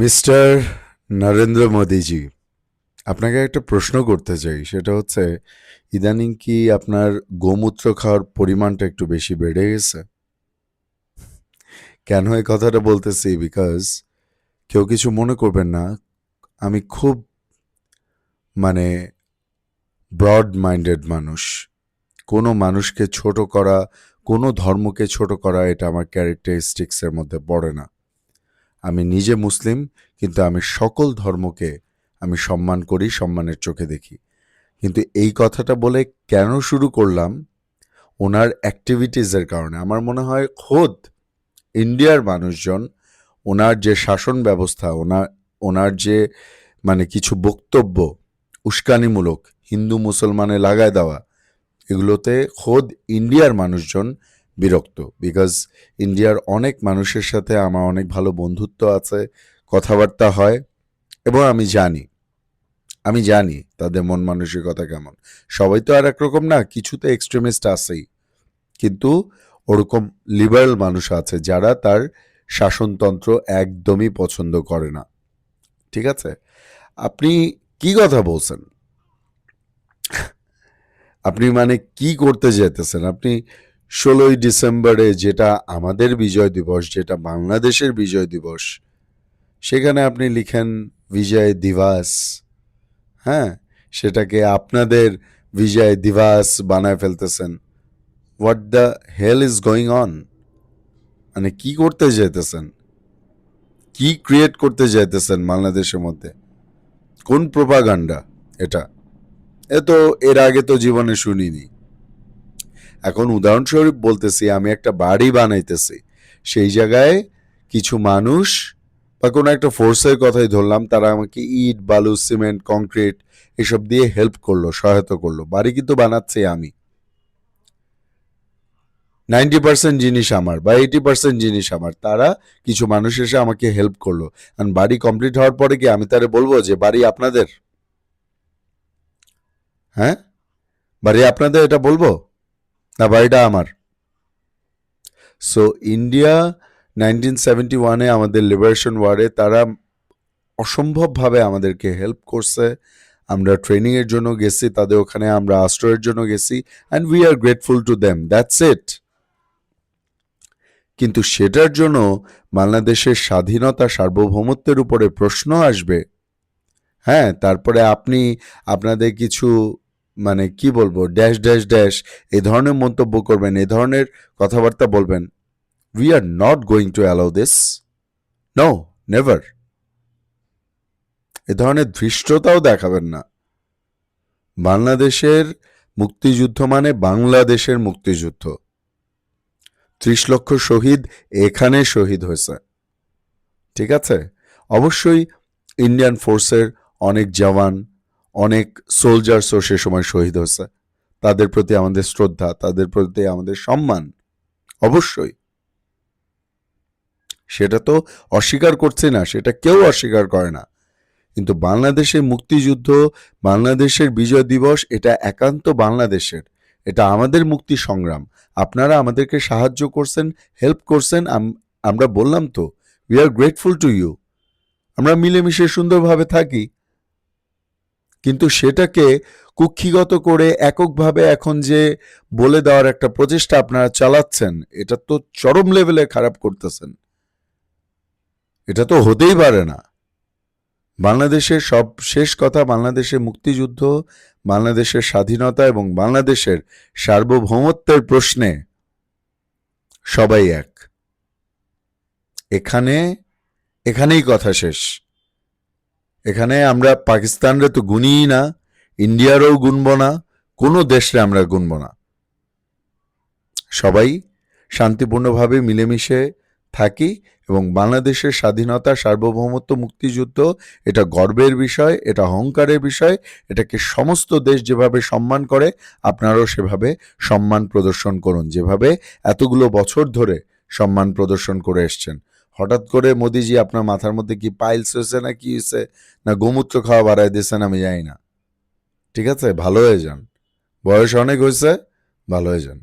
Mister Narendra মোদিজি, আপনাকে একটা প্রশ্ন করতে চাই। সেটা হচ্ছে, ইদানিং কি আপনার গোমূত্র খাওয়ার পরিমাণটা একটু বেশি বেড়ে গেছে? কেন এই কথাটা বলতেছি? বিকজ কেউ কিছু মনে করবেন না, আমি খুব মানে ব্রড মাইন্ডেড মানুষ। কোনো মানুষকে ছোট করা, কোনো ধর্মকে ছোট করা, এটা আমার ক্যারেক্টারিস্টিক্সের মধ্যে পড়ে না। আমি নিজে মুসলিম, কিন্তু আমি সকল ধর্মকে আমি সম্মান করি, সম্মানের চোখে দেখি। কিন্তু এই কথাটা বলে কেন শুরু করলাম? ওনার অ্যাক্টিভিটিসের কারণে। আমার মনে হয় খোদ ইন্ডিয়ার মানুষজন, ওনার যে শাসন ব্যবস্থা ওনার ওনার যে মানে কিছু বক্তব্য উস্কানিমূলক, হিন্দু মুসলমানে লাগায় দেওয়া, এগুলোতে খোদ ইন্ডিয়ার মানুষজন বিরক্ত বিকজ ইন্ডিয়ার অনেক মানুষের সাথে আমার অনেক ভালো বন্ধুত্ব আছে, কথাবার্তা হয়, এবং আমি জানি আমি জানি তাদের মন মানসিকতা কেমন। সবাই তো আর একরকম না কিছুতে এক্সট্রিমিস্ট আছেই, কিন্তু ওরকম লিবারেল মানুষ আছে যারা তার শাসনতন্ত্র একদমই পছন্দ করে না। ঠিক আছে? আপনি কি কথা বলছেন? আপনি মানে কি করতে যেতেছেন? আপনি ষোলোই ডিসেম্বরে যেটা আমাদের বিজয় দিবস, যেটা বাংলাদেশের বিজয় দিবস, সেখানে আপনি লিখেন বিজয় দিবস। হ্যাঁ সেটাকে আপনাদের বিজয় দিবস বানায় ফেলতেছেন। What the hell is going on মানে কি করতে যেতেছেন কি ক্রিয়েট করতে যেতেছেন বাংলাদেশের মধ্যে? কোন প্রোপাগান্ডা এটা? এ তো এর আগে তো জীবনে শুনিনি। এখন উদাহরণস্বরূপ বলতেছি, আমি একটা বাড়ি বানাইতেছি। সেই জায়গায় কিছু মানুষ বা কোনো একটা ফোর্সের কথাই ধরলাম, তারা আমাকে ইট, বালু, সিমেন্ট কংক্রিট এসব দিয়ে হেল্প করল, সহায়তা করল। বাড়ি কিন্তু বানাচ্ছি আমি। নাইনটি পার্সেন্ট জিনিস আমার বা এইটি পার্সেন্ট জিনিস আমার। তারা কিছু মানুষ এসে আমাকে হেল্প করল। কারণ বাড়ি কমপ্লিট হওয়ার পরে কি আমি তারে বলব যে, বাড়ি আপনাদের? হ্যাঁ? বাড়ি আপনাদের এটা বলব? না, বাড়িটা আমার। সো ইন্ডিয়া নাইনটিন সেভেন্টি ওয়ানে আমাদের লিবারেশন ওয়ারে তারা অসম্ভবভাবে আমাদেরকে হেল্প করছে। আমরা ট্রেনিংয়ের জন্য গেছি, তাদের ওখানে আমরা আশ্রয়ের জন্য গেছি and we are grateful to them that's it কিন্তু সেটার জন্য বাংলাদেশের স্বাধীনতা সার্বভৌমত্বের উপরে প্রশ্ন আসবে। হ্যাঁ তারপরে আপনি, আপনাদের কিছু মানে কি বলব ড্যাশ ড্যাশ ড্যাশ এ ধরনের মন্তব্য করবেন এ ধরনের কথাবার্তা বলবেন। We are not going to allow this no never এ ধরনের ধৃষ্টতাও দেখাবেন না। বাংলাদেশের মুক্তিযুদ্ধ মানে বাংলাদেশের মুক্তিযুদ্ধ। ত্রিশ লক্ষ শহীদ এখানে শহীদ হয়েছে। ঠিক আছে? অবশ্যই ইন্ডিয়ান ফোর্সের অনেক জওয়ান অনেক সোলজার্সও সে সময় শহীদ হয়েছে। তাদের প্রতি আমাদের শ্রদ্ধা, তাদের প্রতি আমাদের সম্মান, অবশ্যই। সেটা তো অস্বীকার করছে না, সেটা কেউ অস্বীকার করে না। কিন্তু বাংলাদেশের মুক্তিযুদ্ধ, বাংলাদেশের বিজয় দিবস, এটা একান্ত বাংলাদেশের। এটা আমাদের মুক্তি সংগ্রাম। আপনারা আমাদেরকে সাহায্য করছেন হেল্প করছেন, আম- আমরা বললাম তো we are grateful to you আমরা মিলেমিশে সুন্দরভাবে থাকি। কিন্তু সেটাকে কুক্ষিগত করে এককভাবে এখন যে বলে দেওয়ার একটা প্রচেষ্টা আপনারা চালাচ্ছেন, এটা তো চরম লেভেলে খারাপ করতেছেন। এটা তো হতেই পারে না। বাংলাদেশের সব শেষ কথা বাংলাদেশের মুক্তিযুদ্ধ, বাংলাদেশের স্বাধীনতা এবং বাংলাদেশের সার্বভৌমত্বের প্রশ্নে সবাই এক। এখানে, এখানেই কথা শেষ। এখানে আমরা পাকিস্তানরে তো গুনিই না, ইন্ডিয়ারও গুনব না, কোনো দেশরে আমরা গুনব না। সবাই শান্তিপূর্ণভাবে মিলেমিশে থাকি এবং বাংলাদেশের স্বাধীনতা, সার্বভৌমত্ব, মুক্তিযুদ্ধ, এটা গর্বের বিষয়, এটা অহংকারের বিষয়, এটাকে সমস্ত দেশ যেভাবে সম্মান করে, আপনারাও সেভাবে সম্মান প্রদর্শন করুন। যেভাবে এতগুলো বছর ধরে সম্মান প্রদর্শন করে এসছেন। হঠাৎ করে মোদিজি আপনার মাথার মধ্যে কি পাইলস হয়েছে না কি হয়েছে না গোমূত্র খাওয়া বাড়াই দিয়েছেন আমি জানি না। ঠিক আছে? ভালো হয়ে যান। বয়স অনেক হয়েছে, ভালো হয়ে যান।